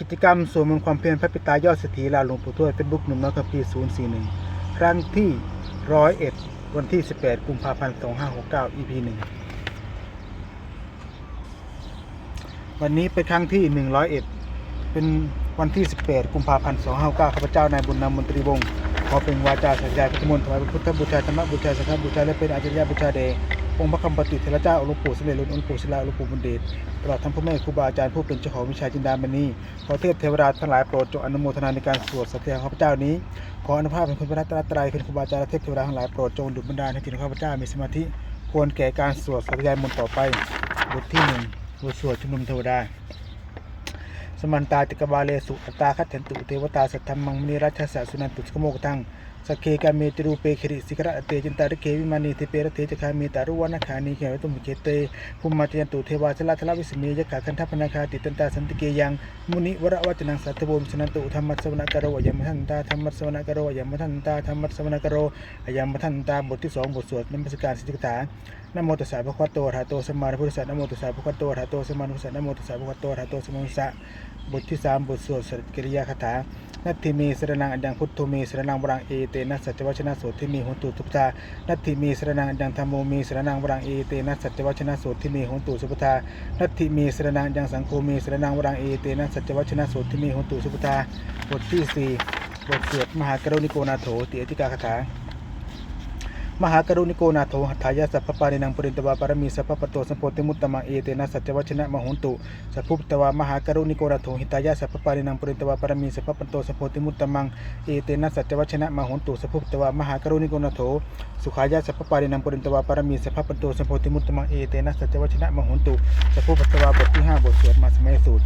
กิจกรรมสวดมนต์ความเพียรพระปิตายอดเศรษฐีลาหลวงปู่ทวดเฟซบุ๊กหนุ่มน้อยคัมภีร์041 ครั้งที่ 101 วันที่ 18 กุมภาพันธ์ 2569 EP 1 วันนี้เป็นครั้งที่ 101 เป็นวันที่ 18 กุมภาพันธ์ 2569 ข้าพเจ้านายบุญนำมนตรีวงศ์ขอเป็นวาจาสัญญาพิธมนต์ถวายเป็นพุทธบูชาธรรมบูชาสังฆบูชาและเป็นอาจารย์บูชาแด่ องค์พระคำปฏิเทระเจ้าหลวงปู่สมเด็จหลวงปู่ศิลาหลวงปู่บุญเดชตลอดทั้งพ่อแม่ครูบาอาจารย์ผู้เป็นเจ้าของวิชาจินดามณีขอเทพเทวดาทั้งหลายโปรดจงอนุโมทนาในการสวดสัตย์ข้าพเจ้านี้ ขออนุภาพเป็นคุณพระรัตนตรัยเป็นครูบาอาจารย์เทพเทวดาทั้งหลายโปรดจงดุลบันดาลให้จิตของข้าพเจ้ามีสมาธิควรแก่การสวดสัตยายมนต์ต่อไปบทที่หนึ่งบทสวดชุมนุมเทวดาสมันตาติกบาเลสุอัตตาคัตเถนตุเทวตาสัทธรรมังมณีรัชสะสุนันตุสกโมกทัง สักเคกาเมตรูเปคริสิกระเตจินตาริเควิมานีเทเปรเทจคามีตารุวนาคานีเขวตุมเกเตภูมิมาติยันตุเทวาชลาทลวิสเมยกาคันทพนาคาติตันตาสันติเกยังมุนิวรวัจนังสัตตบุมสนันตุธรรมัสวนาการโรยมทันตาธรรมัสวนาการโรยมทันตาธรรมัสวนาการโรยมทันตาบทที่สองบทสวดนมัสการสิทธิกถา นโมตัสสะภะคะวะโตอะระหะโตสมมาสัมพุทธัสสะนโมตัสสะภะคะวะโตอะระหะโตสมมาสัมพุทธัสสะนโมตัสสะภะคะวะโตอะระหะโตสมมาสัมพุทธัสสะบทที่สามบทสวดสัตกิริยาคาถานัตถิมีสรนังอันยังพุทโธมีสรนังวรังเอเตนะสัจจวัชนะโสทิมีโหนตุทุพทานัตถิมีสรนังอันยังธรรมโมมีสรนังวรังเอเตนะสัจจวัชนะโสทิมีโหนตุสุปทานัตถิมีสรนังอันยังสังโฆมีสรนังวรังเอเตนะสัจจวัชนะโสทิมีโหนตุสุปทาบทที่สี่บทสวดมหากรุณิโกนาโถติอธิกาคาถา มหากรุณิโกนาโถหัตถายาสัพพปารินังปรินตวาปารมีสัพพปโตสัมโพธิมุตตมังเอเตนะสัจจวัชนะมหุนตุสัพพุตตวามหากรุณิโกนาโถหิตายาสัพพปารินังปรินตวาปารมีสัพพปโตสัมโพธิมุตตมังเอเตนะสัจจวัชนะมหุนตุสัพพุตตวามหากรุณิโกนาโถสุขายาสัพพปารินังปรินตวาปารมีสัพพปโตสัมโพธิมุตตมังเอเตนะสัจจวัชนะมหุนตุสัพพุตตวาบทที่ห้าบทสวดมาสมัยสูตร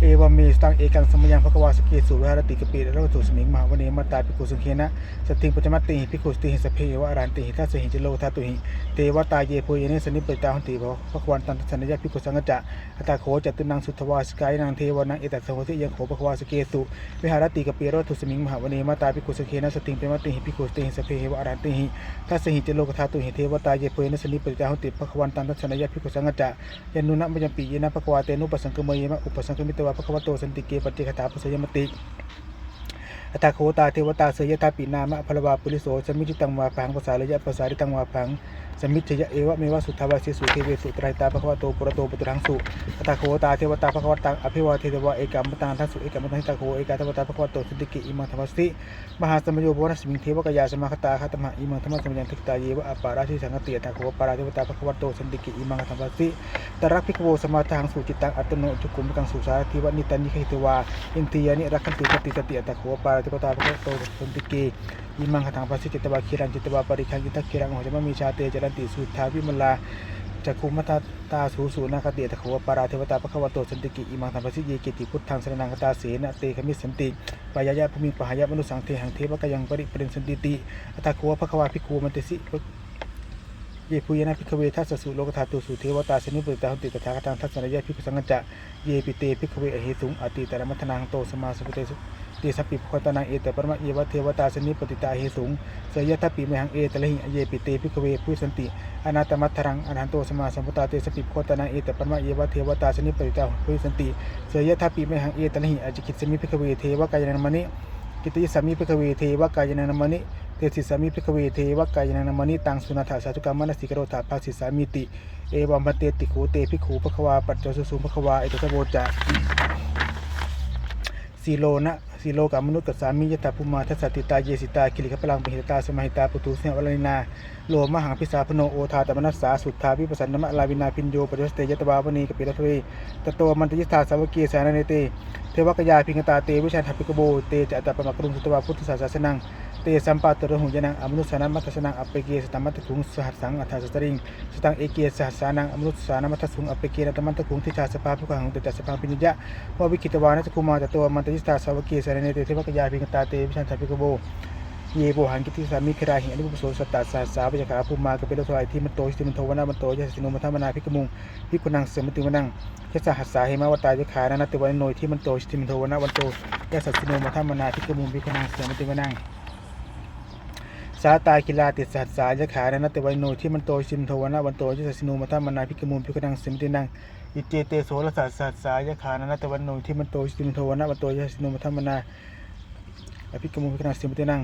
เอวามีสตังเอกังสมยังพระกวาสเกสุวิหารติกปิระโรตุสมิงมหาวเนมาตาปิกุสุเขนะสติงปัจจมัตติหิปิกุสติหิสเพวะรันติหิทัสหิจิโลทัตุหิเทวตาเยโพเยเนสนิปตาหันติภพระควันตันทัศนยะปิกุสังกจะอัตาโขจตุนังสุทวาสกายนางเทวนังเอตัสโหติยังโขพระกวาสเกสุวิหารติกปิระโรตุสมิงมหาวเนมาตาปิกุสุเขนะสติงปัจจมัตติหิปิกุสติหิสเพวะรันติหิทัสหิจิโลทัตุหิเทวตาเยโพเยเนสนิปตาหันติภพระควันตันทัศนยะปิกุสังกจะยานุนะมยัมปีเยนะภควาเตนุปสังกเมยมะอุปสังกมิตวะภควโตสันติเกปฏิคตาปสยมติอัตาโคตาเทวตาเสยตาปีนามะพลวาปุริโสสมิจิตังวาพังภาษาระยะภาษาริตังวาพังสมิจยะเอวะเมวะสุทธาวาสิสุเทเวสุตรายตาภควโตปุระโตปุตรังสุตตาโคตาเทวตาภควตังอภิวาเทวะเอกามตังทัสสุเอกามตังหิตาโคเอกาเทวตาภควโตสิทธิกิอิมังธรรมสติมหาสมโยโพนัสมิงเทวกยาสมาคตาคตมะอิมังธรรมสมยังทิกตาเยวะอปาราชิสังกติอัตาโคปาราเทวตาภควโตสันติกิอิมังธรรมสติตรักภิกขโวสมาทังสุจิตังอัตโนจุกุมกังสุสาทิวะนิตันนิขิตวาอินทียานิรักขันติกติกติตาโคปาราเทวตาภควโตสันติกิอิมังคถังปัสสิจิตวาคิรังจิตวาปริคังจิตคิรังโหจมมีชาเตจรันติสุทาวิมลาจักขุมัตตาสูสูนาคเตตะขวปาราเทวตาภควโตสันติกิอิมังธังปัสสิเยกิติพุทธังสรนังคตาเสนเตขมิสันติปายายะภูมิปหายะมนุสังเทหังเทวกยังปริปรินสันติติอัตตาขวภควาภิกขุมันติสิเยปุยนะพิกเวทัสสุโลกธาตุสุเทวตาสนิปริตาหันติตถาคตังทัศนยะพิกสังกัจจะเยปิเตพิกเวอเหสุงอติตระมัทนังโตสมาสุปเตสุ ติสัพปิภคตนาเอเตปรมะเยวะเทวตาสนิปติตาเหสุงเสยทัปิเมหังเอตะละหิเยปิเตพิกเวพุสันติอนาตมัทธรังอนันโตสมาสัมพุตตาเตสัพปิภคตนาเอเตปรมะเยวะเทวตาสนิปติตาพุสันติเสยทัปิเมหังเอตะละหิอจิกิตสมิพิกเวเทวกายนามณิกิติสามิพิกเวเทวกายนามณิเตสิสามิพิกเวเทวกายนามณิตังสุนัตถาสาธุกรรมนสิกโรธาภาสิสามิติ เอวัมปเตติโขเตพิกขูภควาปัจจสุสุภควาเอตตะโวจะสีโลนะ สีโลกับมนุษย์กับสามียตาภูมาทัสติตาเยสิตาคิริขพลังปิหิตาสมหิตาปุตุเสวลนินาโลมหังพิสาพโนโอทาตมนัสสาสุทธาวิปัสสนมะลาวินาพินโยปัจจสเตยตวาวณีกปิรทเวตโตมันตยิสธาสาวกีสานเนเตเทวกยาพิงตาเตวิชันทัพิกโบเตจะอัตตปมกรุงสุตวาพุทธศาสนังเตสัมปาตระหุยนังอมนุสานัมัตสนังอเปเกสตัมมัตถุงสหัสสังอัฏฐสตริงสตังเอเกสหัสสานังอมนุสานัมัตสุงอเปเกนตมัตถุงทิชาสภาพุขังเตจัสพังปิญญะววิคิตวานัสกุมาจตัวมันตยิสธาสาวกีสานเนเตเทวกยาพิงตาเตวิชันทพิกโบเยโบหังกิติสามิคราหิอนุปโสสตตาสาสาปยาขาภูมากเปรสวายที่มันโตชิติมันโทวนามันโตยาสินุมัทมนาพิกมุงพิกุนังเสมติวนังยะสหัสสาเหมาวตายะขานานติวันโนยที่มันโตชิติมันโทวนาวันโตยาสัสสินุมัทมนาพิกมุงพิกุนังเสมติวนัง สาตาคิลาติดสัสสายะขานะนัตเตวันโนที่มันโตชิมโทวนะวันโตยิสัสสิโนมัทมนาพิกมูลพิกนังสิมตินังอิเจเตโสรสัสสัสสายะขานะนัตเตวันโนที่มันโตชิมโทวนะวันโตยิสัสสิโนมัทมนาพิกมูลพิกนังสิมตินัง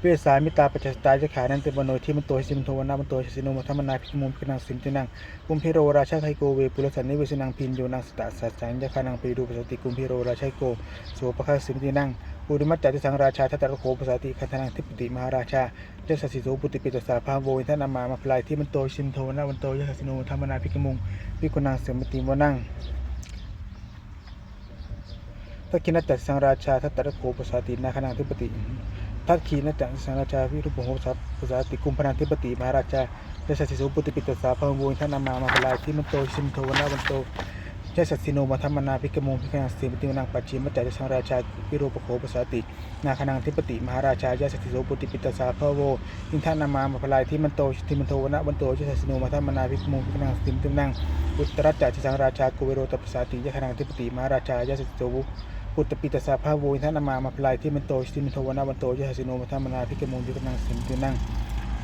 เวสามิตาปัจจตายะขานันเตมโนที่มันโตสิมโทวนามันโตสิโนมัทมนาพิมุมพิกนังสิมตินังกุมพิโรราชาไทโกเวปุรสันนิเวสนังพินโยนังสตาสัจจังยะขานังปีดูปสติกุมพิโรราชาโกโสปะคาสิมตินัง ปุริมัจจติสังราชาทัตตะโคปสติคันธนังทิปติมหาราชาเจสสิโสปุติปิตสาภาโวินทนามามาพลายที่มันโตสิมโทนามันโตยะสิโนมัทมนาพิกมุงพิกุนังเสมติมวนังทักขินัจัตสังราชาทัตตะโคปสาตินาคนังทิปติทักขินจัตสังราชาวิรุปโหสัพปสาติกุมพนังทิปติมหาราชาเจสสิโสปุติปิตสาพังโวยท่านามามาพลายที่มันโตชิมโทนาวันโต เจสัสสิโนมาธรรมนาภิกโมภิกนังสิมติวนังปัจฉิมจัตสังราชาวิรุปโหปสติ นาคนังทิปติมหาราชาเจสัสสิโสปุติปิตาสาพโวอินทานามามาพลายที่มันโตที่มันโทวนาวันโตเจสัสสิโนมาธรรมนาภิกโมภิกนังสิมติวนังอุตรัจจสังราชากุเวโรตปสติยะคนังทิปติมหาราชาเจสัสสิโสปุตตปิตาสาภาโวยท่านามามาพลายที่มันโตชิมันโทวนาวันโตยะหสิโนมัทมนาพิกมุงยุกนังสิมตินังปูริมัตสินีนะวิรูโกปชีวินะวิรูปโกกุวิโรตรัสสังตตาโรเตมหาราชาสมันตาจตุโรติสาทันทัลละมาอนา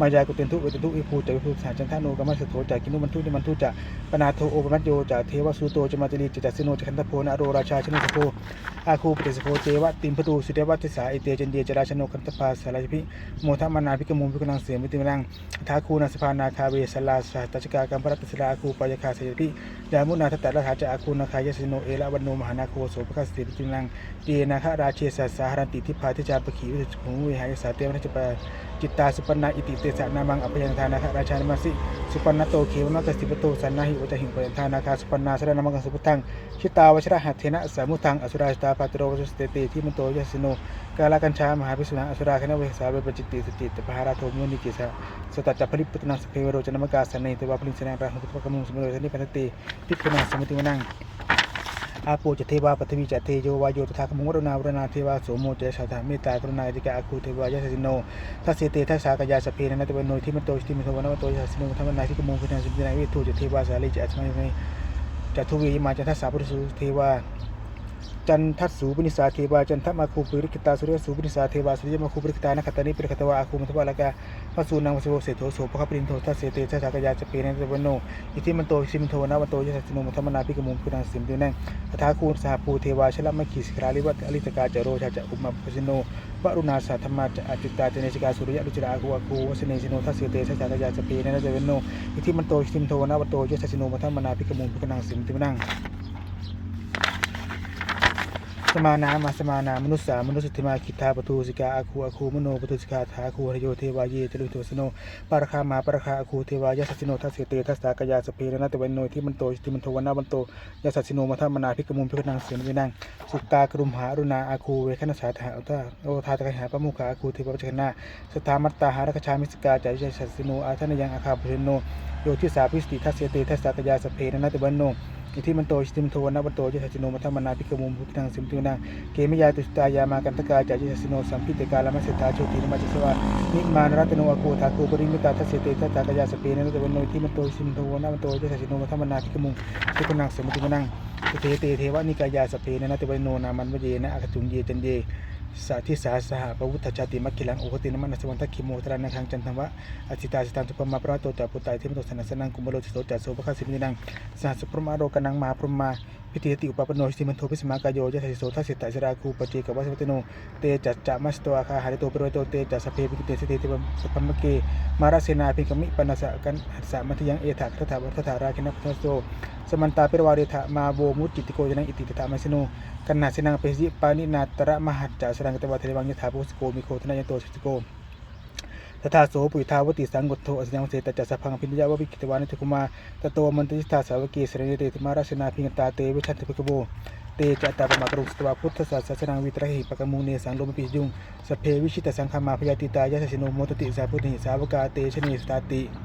มายากุเตนทุเวตนทุอิภูจวิภูสานจันทานุกัมมัสโถจากินุมันทุจิมันทุจะปนาโทโอปมัจโยจากเทวสุโตจะมาติลีจัสโนจะคันทโพนะโรราชาชนุสโพอาคูปฏิสโพเจวะติมพตูสุเดวัติสาเอเตจันเดียจราชโนคันตปาสารพิโมทมนาพิกมุงพิกนังเสียมิติมนังทาคูนาสภานาคาเวสลาสาตจกากัมพรัตสลาคูปายคาสยพิยามุนาทัตตะละหาจะอาคูนาคายสโนเอละวันโนมหานาโคโสภคัสติปินังเยนาคราเชสสาหรันติทิพาทิจาปขีวิสุขุงวิหายสาเตวนัจปาจิตตาสุปนาอิติเตสะนามังอภยันทานาคราชานมาสิสุปนโตเขวนัสสิปโตสันนาหิอุตหิงปยันทานาคาสุปนนาสรนามังสุปทังชิตาวชระหัตเทนะสามุทังอสุราสตาปาตโรวสุสเตติที่มันโตยสิโนกาลกัญชามหาภิสุนาอสุราคณเวสาเวปจิตติสติตปหาราโทมุนิกิสะสตัจจผลิปตุนังสเพวโรจนมกาสเนเตวะพลิงสนาราหุตุปกมุงสมุโรสนิพันติพิกุณาสมุติวนัง อาปูจะเทวาปฐวีจะเทโยวายโยตถาคมุงวรณาวรณาเทวาโสโมจะสาธาเมตตากรุณาติกาอาคูเทวายาสสิโนทัสเสเตทัสสากายาสเพนะนัตเวโนที่มันโตที่มันโทวันวโตยาสสิโนธรรมนาที่กมุงพิณาสุจินาเวทูจะเทวาสาลีจะอัตมัยจะทุวีมาจะทัสสาปุริสุเทวา จันทัสสูปนิสาเทวาจันทมาคูปุริกตาสุริยสูปนิสาเทวาสุริยมาคูปุริกตานะคตานิปิรคตวาอาคูมัทวาลกาพระสูนังวสโวเสโทโสภคปรินโททัสเสเตทัสากยาจะเปนะตะวันโนอิทิมันโตสิมโทนะวันโตยะสัสสิโนมัทมนาพิกมุงพุนังสิมตินังตถาคูสหภูเทวาชลมัคคีสิกราลิวัตอลิตกาจโรชาจะอุมาปสิโนวรุณาสาธรรมาจะอจิตตาเจเนสิกาสุริยะรุจราอาคูอาคูวสเนสิโนทัสเสเตทัสากยาจะเปนะตะวันโนอิทิมันโตสิมโทนะวันโตยะสัสสิโนมัทมนาพิกมุงพุนังสิมตินัง สมานามาสมานา มนุษสามนุษย์ติมาคิทาปทูสิกาอาคูอาคูมโนปทุสิกาถาคูหโยเทวาเจลุโตสโนปารคามาปารคาอาคูเทวายาสัสสิโนทัสเสเตทัสสากยาสเพรนะตะวันโนที่มันโตที่มันโทวันนาวันโตยาสัสสิโนมาทามนาพิกมุมพิกนังเสียนวินังสุตากรุมหารุณาอาคูเวคณสาธาอุตาโอทาตะหาปมุขาอาคูเทวปัจจนาสตามัตตาหารคชามิสกาจายาสัสสิโนอาทานยังอาคาปุเรโนโยทิสาพิสติทัสเสเตทัสสากยาสเพรนะตะวันโน อิทิมันโตชิติมโทนะวันโตจิตติโนมัทมนาภิกมุมพุทธังสิมตุนังเกมิยาตุสตายามากันตกาจาจิตสิโนสัมพิเตกาลมัสสตาโชตินมัจจสวานิมานรัตโนอโคทาโกปริมิตาทัสเสเตทัสสากยาสเปนะตะวันโนที่มันโตชิมโทนะวันโตจิตติโนมัทมนาภิกมุมพุทธังสิมตุนังเทเตเทวะนิกายาสเปนะตะวันโนนามันวเยนะอคตุงเยจันเย สาธิสาสหปวุฒชาติมักกิลังโอคตินมันนสวันตคิโมตรานังคังจันทวะอธิตาสิตังตุปมาปราโตจัปุตตายเทมโตสนัสนังกุมโลสิโตจัโสภคสิมินังสหัสพรมาโรกนังมาพรมา พิธีติอุปปโนสิมันโทพิสมากายโยยะสิโสทัสสิตาสราคูปเจกวัสวัตโนเตจัจจะมัสโตอาคาหาริโตปรโตเตจัสเพปิเตสเตติสพัมเกมาราเสนาภิกมิปนัสสะกันหัสสะมัทยังเอถะทัถาวัฏฐาราคินัพทโสสมันตาเปรวาริธะมาโวมุตจิติโกยนังอิติตถามัสโนกันนาสินังเปสิปานินาตระมหัจจาสรังกตวะเทวังยถาภูสโกมิโคทนายโตชิตโก ตถาโสปุยทาวติสังกุตโทอสยังเสตจัสพังพิญญาววิกิตวานิทุกุมาตโตมันติสตาสาวกีสรณิเตติมาราชนาพิงตาเตวิชันติภิกโบเตจัตตาปมากรุสตวาพุทธศาสสนาวิตรหิปกมูเนสังลมปิยุงสเพวิชิตสังคามาพยาติตายาสสิโนโมตติสาพุทธิสาวกาเตชนีสตาติ